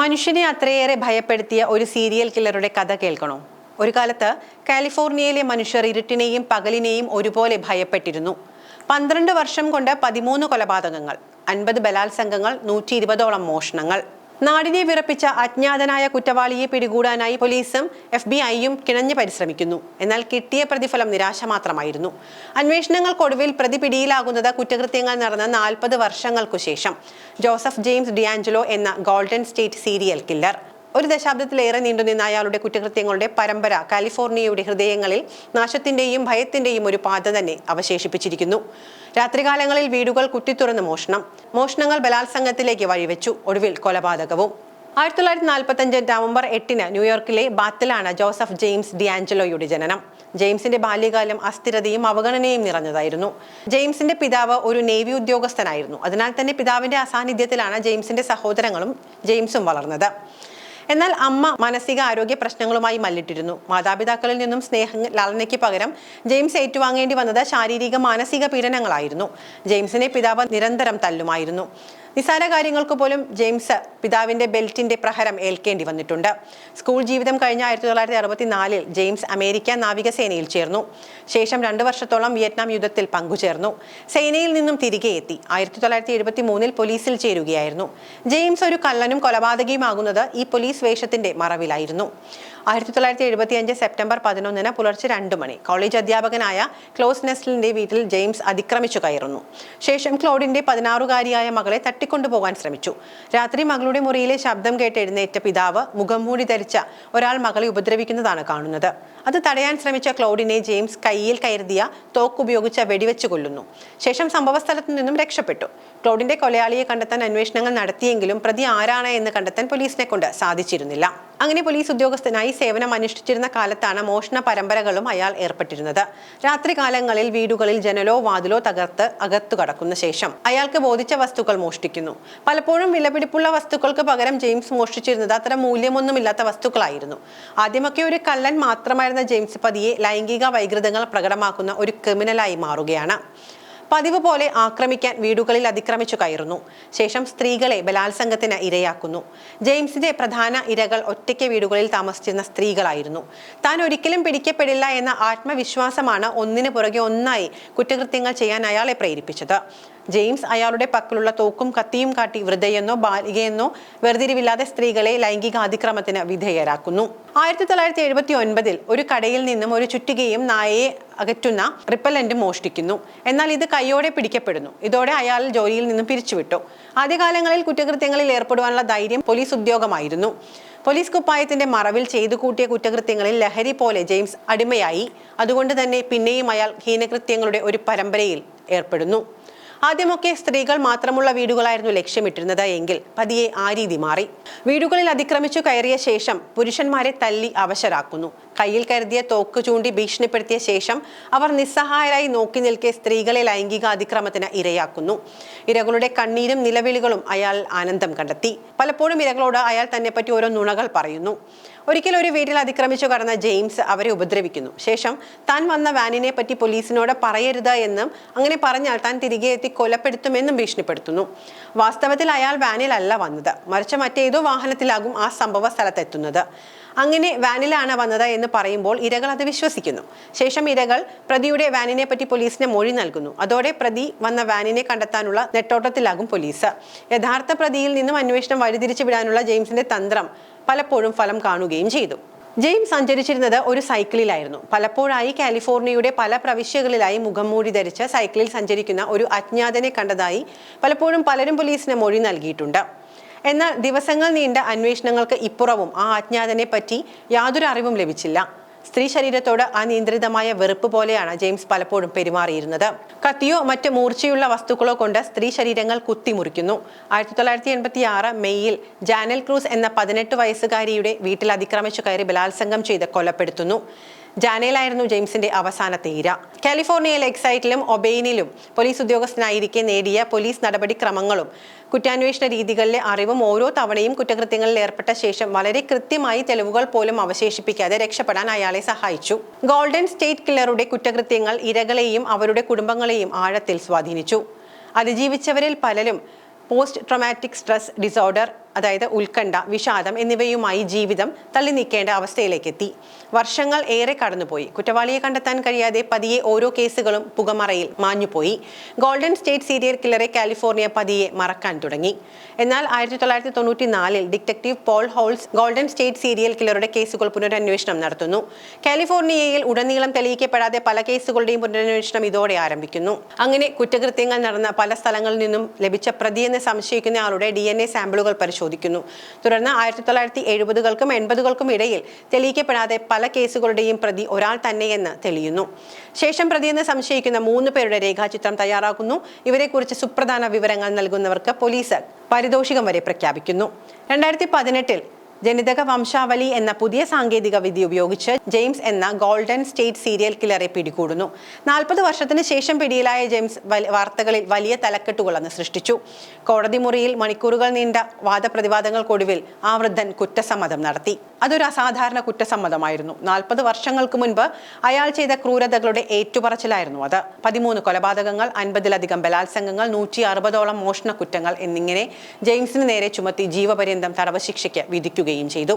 മനുഷ്യനെ അത്രയേറെ ഭയപ്പെടുത്തിയ ഒരു സീരിയൽ കില്ലറുടെ കഥ കേൾക്കണോ? ഒരു കാലത്ത് കാലിഫോർണിയയിലെ മനുഷ്യർ ഇരുട്ടിനെയും പകലിനെയും ഒരുപോലെ ഭയപ്പെട്ടിരുന്നു. പന്ത്രണ്ട് വർഷം കൊണ്ട് പതിമൂന്ന് കൊലപാതകങ്ങൾ അൻപത് ബലാത്സംഗങ്ങൾ നൂറ്റി ഇരുപതോളം മോഷണങ്ങൾ. നാടിനെ വിറപ്പിച്ച അജ്ഞാതനായ കുറ്റവാളിയെ പിടികൂടാനായി പോലീസും എഫ് ബി ഐയും കിണഞ്ഞു പരിശ്രമിക്കുന്നു. എന്നാൽ കിട്ടിയ പ്രതിഫലം നിരാശ മാത്രമായിരുന്നു അന്വേഷണങ്ങൾക്കൊടുവിൽ പ്രതി പിടിയിലാകുന്നത് കുറ്റകൃത്യങ്ങൾ നടന്ന നാൽപ്പത് വർഷങ്ങൾക്കു ശേഷം. ജോസഫ് ജെയിംസ് ഡിയാഞ്ചലോ എന്ന ഗോൾഡൻ സ്റ്റേറ്റ് സീരിയൽ കില്ലർ. ഒരു ദശാബ്ദത്തിലേറെ നീണ്ടുനിന്ന അയാളുടെ കുറ്റകൃത്യങ്ങളുടെ പരമ്പര കാലിഫോർണിയയുടെ ഹൃദയങ്ങളിൽ നാശത്തിന്റെയും ഭയത്തിന്റെയും ഒരു പാത തന്നെ അവശേഷിപ്പിച്ചിരിക്കുന്നു. രാത്രികാലങ്ങളിൽ വീടുകൾ കുത്തിത്തുറന്ന് മോഷണം. മോഷണങ്ങൾ ബലാത്സംഗത്തിലേക്ക് വഴിവെച്ചു. ഒടുവിൽ കൊലപാതകവും. ആയിരത്തി തൊള്ളായിരത്തി നാൽപ്പത്തഞ്ച് നവംബർ എട്ടിന് ന്യൂയോർക്കിലെ ബാത്തിലാണ് ജോസഫ് ജെയിംസ് ഡിയാഞ്ചലോയുടെ ജനനം. ജെയിംസിന്റെ ബാല്യകാലം അസ്ഥിരതയും അവഗണനയും നിറഞ്ഞതായിരുന്നു. ജെയിംസിന്റെ പിതാവ് ഒരു നേവി ഉദ്യോഗസ്ഥനായിരുന്നു. അതിനാൽ തന്നെ പിതാവിന്റെ അസാന്നിധ്യത്തിലാണ് ജെയിംസിന്റെ സഹോദരങ്ങളും ജെയിംസും വളർന്നത്. എന്നാൽ അമ്മ മാനസിക ആരോഗ്യ പ്രശ്നങ്ങളുമായി മല്ലിട്ടിരുന്നു. മാതാപിതാക്കളിൽ നിന്നും സ്നേഹ ലാലനയ്ക്ക് പകരം ജെയിംസ് ഏറ്റുവാങ്ങേണ്ടി വന്നത് ശാരീരിക മാനസിക പീഡനങ്ങളായിരുന്നു. ജെയിംസിനെ പിതാവ് നിരന്തരം തല്ലുമായിരുന്നു. നിസാര കാര്യങ്ങൾക്ക് പോലും ജെയിംസ് പിതാവിന്റെ ബെൽറ്റിന്റെ പ്രഹരം ഏൽക്കേണ്ടി വന്നിട്ടുണ്ട്. സ്കൂൾ ജീവിതം കഴിഞ്ഞ ആയിരത്തി തൊള്ളായിരത്തി അറുപത്തിനാലിൽ ജെയിംസ് അമേരിക്ക നാവികസേനയിൽ ചേർന്നു. ശേഷം രണ്ടു വർഷത്തോളം വിയറ്റ്നാം യുദ്ധത്തിൽ പങ്കുചേർന്നു. സേനയിൽ നിന്നും തിരികെ എത്തി. ആയിരത്തി തൊള്ളായിരത്തി എഴുപത്തി മൂന്നിൽ പോലീസിൽ ചേരുകയായിരുന്നു. ജെയിംസ് ഒരു കള്ളനും കൊലപാതകയുമാകുന്നത് ഈ പോലീസ് വേഷത്തിന്റെ മറവിലായിരുന്നു. ആയിരത്തി തൊള്ളായിരത്തി എഴുപത്തി അഞ്ച് സെപ്റ്റംബർ പതിനൊന്നിന് പുലർച്ചെ രണ്ട് മണി. കോളേജ് അധ്യാപകനായ ക്ലോസ് നെസ്റ്റലിന്റെ വീട്ടിൽ ജെയിംസ് അതിക്രമിച്ചു കയറുന്നു. ശേഷം ക്ലോഡിന്റെ പതിനാറുകാരിയായ മകളെ തട്ടിക്കൊണ്ടുപോകാൻ ശ്രമിച്ചു. രാത്രി മകളുടെ മുറിയിലെ ശബ്ദം കേട്ട് എഴുന്നേറ്റ പിതാവ് മുഖം മൂടി ധരിച്ച ഒരാൾ മകളെ ഉപദ്രവിക്കുന്നതാണ് കാണുന്നത്. അത് തടയാൻ ശ്രമിച്ച ക്ലോഡിനെ ജെയിംസ് കയ്യിൽ കരുതിയ തോക്ക് ഉപയോഗിച്ച വെടിവെച്ച് കൊല്ലുന്നു. ശേഷം സംഭവസ്ഥലത്തു നിന്നും രക്ഷപ്പെട്ടു. ക്ലോഡിന്റെ കൊലയാളിയെ കണ്ടെത്താൻ അന്വേഷണങ്ങൾ നടത്തിയെങ്കിലും പ്രതി ആരാണ് എന്ന് കണ്ടെത്താൻ പോലീസിനെ കൊണ്ട് സാധിച്ചിരുന്നില്ല. അങ്ങനെ പോലീസ് ഉദ്യോഗസ്ഥനായി സേവനം അനുഷ്ഠിച്ചിരുന്ന കാലത്താണ് മോഷണ പരമ്പരകളും അയാൾ ഏർപ്പെട്ടിരുന്നത്. രാത്രികാലങ്ങളിൽ വീടുകളിൽ ജനലോ വാതിലോ തകർത്ത് അകത്തു കടക്കുന്ന ശേഷം അയാൾക്ക് ബോധിച്ച വസ്തുക്കൾ മോഷ്ടിക്കുന്നു. പലപ്പോഴും വിലപിടിപ്പുള്ള വസ്തുക്കൾക്ക് പകരം ജെയിംസ് മോഷ്ടിച്ചിരുന്നത് അത്ര മൂല്യമൊന്നുമില്ലാത്ത വസ്തുക്കളായിരുന്നു. ആദ്യമൊക്കെ ഒരു കള്ളൻ മാത്രമായിരുന്ന ജെയിംസ് പതിയെ ലൈംഗിക വൈകൃതങ്ങൾ പ്രകടമാക്കുന്ന ഒരു ക്രിമിനലായി മാറുകയാണ്. പതിവ് പോലെ ആക്രമിക്കാൻ വീടുകളിൽ അതിക്രമിച്ചു കയറുന്നു. ശേഷം സ്ത്രീകളെ ബലാത്സംഗത്തിന് ഇരയാക്കുന്നു. ജെയിംസിന്റെ പ്രധാന ഇരകൾ ഒറ്റയ്ക്ക് വീടുകളിൽ താമസിച്ചിരുന്ന സ്ത്രീകളായിരുന്നു. താൻ ഒരിക്കലും പിടിക്കപ്പെടില്ല എന്ന ആത്മവിശ്വാസമാണ് ഒന്നിനു പുറകെ ഒന്നായി കുറ്റകൃത്യങ്ങൾ ചെയ്യാൻ അയാളെ പ്രേരിപ്പിച്ചത്. ജെയിംസ് അയാളുടെ പക്കലുള്ള തോക്കും കത്തിയും കാട്ടി വൃദ്ധയെന്നോ ബാലികയെന്നോ വേർതിരിവില്ലാതെ സ്ത്രീകളെ ലൈംഗിക അതിക്രമത്തിന് വിധേയരാക്കുന്നു. ആയിരത്തി തൊള്ളായിരത്തി എഴുപത്തി ഒൻപതിൽ ഒരു കടയിൽ നിന്നും ഒരു ചുറ്റികയും നായയെ അകറ്റുന്ന റിപ്പലന്റ് മോഷ്ടിക്കുന്നു. എന്നാൽ ഇത് കൈയോടെ പിടിക്കപ്പെടുന്നു. ഇതോടെ അയാൾ ജോലിയിൽ നിന്നും പിരിച്ചുവിട്ടു. ആദ്യകാലങ്ങളിൽ കുറ്റകൃത്യങ്ങളിൽ ഏർപ്പെടുവാനുള്ള ധൈര്യം പോലീസ് ഉദ്യോഗമായിരുന്നു. പോലീസ് കുപ്പായത്തിന്റെ മറവിൽ ചെയ്തു കൂട്ടിയ കുറ്റകൃത്യങ്ങളിൽ ലഹരി പോലെ ജെയിംസ് അടിമയായി. അതുകൊണ്ട് തന്നെ പിന്നെയും അയാൾ ഹീനകൃത്യങ്ങളുടെ ഒരു പരമ്പരയിൽ ഏർപ്പെടുന്നു. ആദ്യമൊക്കെ സ്ത്രീകൾ മാത്രമുള്ള വീടുകളായിരുന്നു ലക്ഷ്യമിട്ടിരുന്നത് എങ്കിൽ പതിയെ ആ രീതി മാറി. വീടുകളിൽ അതിക്രമിച്ചു കയറിയ ശേഷം പുരുഷന്മാരെ തല്ലി അവശരാക്കുന്നു. കയ്യിൽ കരുതിയ തോക്ക് ചൂണ്ടി ഭീഷണിപ്പെടുത്തിയ ശേഷം അവർ നിസ്സഹായരായി നോക്കി നിൽക്കെ സ്ത്രീകളെ ലൈംഗിക അതിക്രമത്തിന് ഇരയാക്കുന്നു. ഇരകളുടെ കണ്ണീരും നിലവിളികളും അയാൾ ആനന്ദം കണ്ടെത്തി. പലപ്പോഴും ഇരകളോട് അയാൾ തന്നെ പറ്റി ഓരോ നുണകൾ പറയുന്നു. ഒരിക്കൽ ഒരു വീട്ടിൽ അതിക്രമിച്ചു കടന്ന ജെയിംസ് അവരെ ഉപദ്രവിക്കുന്നു. ശേഷം താൻ വന്ന വാനിനെ പറ്റി പോലീസിനോട് പറയരുത് എന്നും അങ്ങനെ പറഞ്ഞാൽ താൻ തിരികെ എത്തി കൊലപ്പെടുത്തുമെന്നും ഭീഷണിപ്പെടുത്തുന്നു. വാസ്തവത്തിൽ അയാൾ വാനിലല്ല വന്നത്. മറിച്ച് മറ്റേതോ വാഹനത്തിലാകും ആ സംഭവ സ്ഥലത്തെത്തുന്നത്. അങ്ങനെ വാനിലാണ് വന്നത് എന്ന് പറയുമ്പോൾ ഇരകൾ അത് വിശ്വസിക്കുന്നു. ശേഷം ഇരകൾ പ്രതിയുടെ വാനിനെ പറ്റി പോലീസിന് മൊഴി നൽകുന്നു. അതോടെ പ്രതി വന്ന വാനിനെ കണ്ടെത്താനുള്ള നെട്ടോട്ടത്തിലാകും പോലീസ്. യഥാർത്ഥ പ്രതിയിൽ നിന്നും അന്വേഷണം വഴിതിരിച്ചു വിടാനുള്ള ജെയിംസിന്റെ തന്ത്രം പലപ്പോഴും ഫലം കാണുകയും ചെയ്തു. ജെയിംസ് സഞ്ചരിച്ചിരുന്നത് ഒരു സൈക്കിളിലായിരുന്നു. പലപ്പോഴായി കാലിഫോർണിയയുടെ പല പ്രവിശ്യകളിലായി മുഖം മൂടി ധരിച്ച് സൈക്കിളിൽ സഞ്ചരിക്കുന്ന ഒരു അജ്ഞാതനെ കണ്ടതായി പലപ്പോഴും പലരും പോലീസിന് മൊഴി നൽകിയിട്ടുണ്ട്. എന്നാൽ ദിവസങ്ങൾ നീണ്ട അന്വേഷണങ്ങൾക്ക് ഇപ്പുറവും ആ അജ്ഞാതനെ പറ്റി യാതൊരു അറിവും ലഭിച്ചില്ല. സ്ത്രീ ശരീരത്തോട് അനിയന്ത്രിതമായ വെറുപ്പ് പോലെയാണ് ജെയിംസ് പലപ്പോഴും പെരുമാറിയിരുന്നത്. കത്തിയോ മറ്റ് മൂർച്ചയുള്ള വസ്തുക്കളോ കൊണ്ട് സ്ത്രീ ശരീരങ്ങൾ കുത്തിമുറിക്കുന്നു. ആയിരത്തി തൊള്ളായിരത്തി എൺപത്തി ആറ് മെയ്യിൽ ജാനൽ ക്രൂസ് എന്ന പതിനെട്ട് വയസ്സുകാരിയുടെ വീട്ടിൽ അതിക്രമിച്ചു കയറി ബലാത്സംഗം ചെയ്ത് കൊലപ്പെടുത്തുന്നു. ജാനയിലായിരുന്നു ജെയിംസിന്റെ അവസാന തീര. കാലിഫോർണിയയിലെ എക്സൈറ്റിലും ഒബെയിനിലും പോലീസ് ഉദ്യോഗസ്ഥനായിരിക്കെ നേടിയ പോലീസ് നടപടിക്രമങ്ങളും കുറ്റാന്വേഷണ രീതികളിലെ അറിവും ഓരോ തവണയും കുറ്റകൃത്യങ്ങളിൽ ഏർപ്പെട്ട ശേഷം വളരെ കൃത്യമായി തെളിവുകൾ പോലും അവശേഷിപ്പിക്കാതെ രക്ഷപ്പെടാൻ അയാളെ സഹായിച്ചു. ഗോൾഡൻ സ്റ്റേറ്റ് കില്ലറുടെ കുറ്റകൃത്യങ്ങൾ ഇരകളെയും അവരുടെ കുടുംബങ്ങളെയും ആഴത്തിൽ സ്വാധീനിച്ചു. അതിജീവിച്ചവരിൽ പലരും പോസ്റ്റ് ട്രോമാറ്റിക് സ്ട്രെസ് ഡിസോർഡർ അതായത് ഉത്കണ്ഠ വിഷാദം എന്നിവയുമായി ജീവിതം തള്ളി നീക്കേണ്ട അവസ്ഥയിലേക്ക് എത്തി വർഷങ്ങൾ ഏറെ കടന്നുപോയി. കുറ്റവാളിയെ കണ്ടെത്താൻ കഴിയാതെ പതിയെ ഓരോ കേസുകളും പുകമറയിൽ മാഞ്ഞുപോയി. ഗോൾഡൻ സ്റ്റേറ്റ് സീരിയൽ കില്ലറെ കാലിഫോർണിയ പതിയെ മറക്കാൻ തുടങ്ങി. എന്നാൽ ആയിരത്തി തൊള്ളായിരത്തി തൊണ്ണൂറ്റി നാലിൽ detective Paul Holes golden state serial കില്ലറുടെ കേസുകൾ പുനരന്വേഷണം നടത്തുന്നു. കാലിഫോർണിയയിൽ ഉടനീളം തെളിയിക്കപ്പെടാതെ പല കേസുകളുടെയും പുനരന്വേഷണം ഇതോടെ ആരംഭിക്കുന്നു. അങ്ങനെ കുറ്റകൃത്യങ്ങൾ നടന്ന പല സ്ഥലങ്ങളിൽ നിന്നും ലഭിച്ച പ്രതിയെന്ന് സംശയിക്കുന്ന ആളുടെ ഡി സാമ്പിളുകൾ പരിശോധിക്കുന്നു. തുടർന്ന് ആയിരത്തി തൊള്ളായിരത്തി എഴുപതുകൾക്കും എൺപതുകൾക്കും ഇടയിൽ തെളിയിക്കപ്പെടാതെ പല കേസുകളുടെയും പ്രതി ഒരാൾ തന്നെയെന്ന് തെളിയുന്നു. ശേഷം പ്രതിയെന്ന് സംശയിക്കുന്ന മൂന്ന് പേരുടെ രേഖാചിത്രം തയ്യാറാക്കുന്നു. ഇവരെക്കുറിച്ച് സുപ്രധാന വിവരങ്ങൾ നൽകുന്നവർക്ക് പോലീസ് പാരിതോഷികം വരെ പ്രഖ്യാപിക്കുന്നു. രണ്ടായിരത്തി പതിനെട്ടിൽ ജനിതക വംശാവലി എന്ന പുതിയ സാങ്കേതിക വിദ്യ ഉപയോഗിച്ച് ജെയിംസ് എന്ന ഗോൾഡൻ സ്റ്റേറ്റ് സീരിയൽ കില്ലറെ പിടികൂടുന്നു. നാൽപ്പത് വർഷത്തിന് ശേഷം പിടിയിലായ ജെയിംസ് വാർത്തകളിൽ വലിയ തലക്കെട്ടുകളെന്ന് സൃഷ്ടിച്ചു. കോടതി മുറിയിൽ മണിക്കൂറുകൾ നീണ്ട വാദപ്രതിവാദങ്ങൾക്കൊടുവിൽ ആ വൃദ്ധൻ കുറ്റസമ്മതം നടത്തി. അതൊരു അസാധാരണ കുറ്റസമ്മതമായിരുന്നു. നാൽപ്പത് വർഷങ്ങൾക്ക് മുൻപ് അയാൾ ചെയ്ത ക്രൂരതകളുടെ ഏറ്റുപറച്ചിലായിരുന്നു അത്. പതിമൂന്ന് കൊലപാതകങ്ങൾ അൻപതിലധികം ബലാത്സംഗങ്ങൾ നൂറ്റി അറുപതോളം മോഷണ കുറ്റങ്ങൾ എന്നിങ്ങനെ ജെയിംസിന് നേരെ ചുമത്തി ജീവപര്യന്തം തടവ് ശിക്ഷയ്ക്ക് വിധിക്കുകയും ചെയ്തു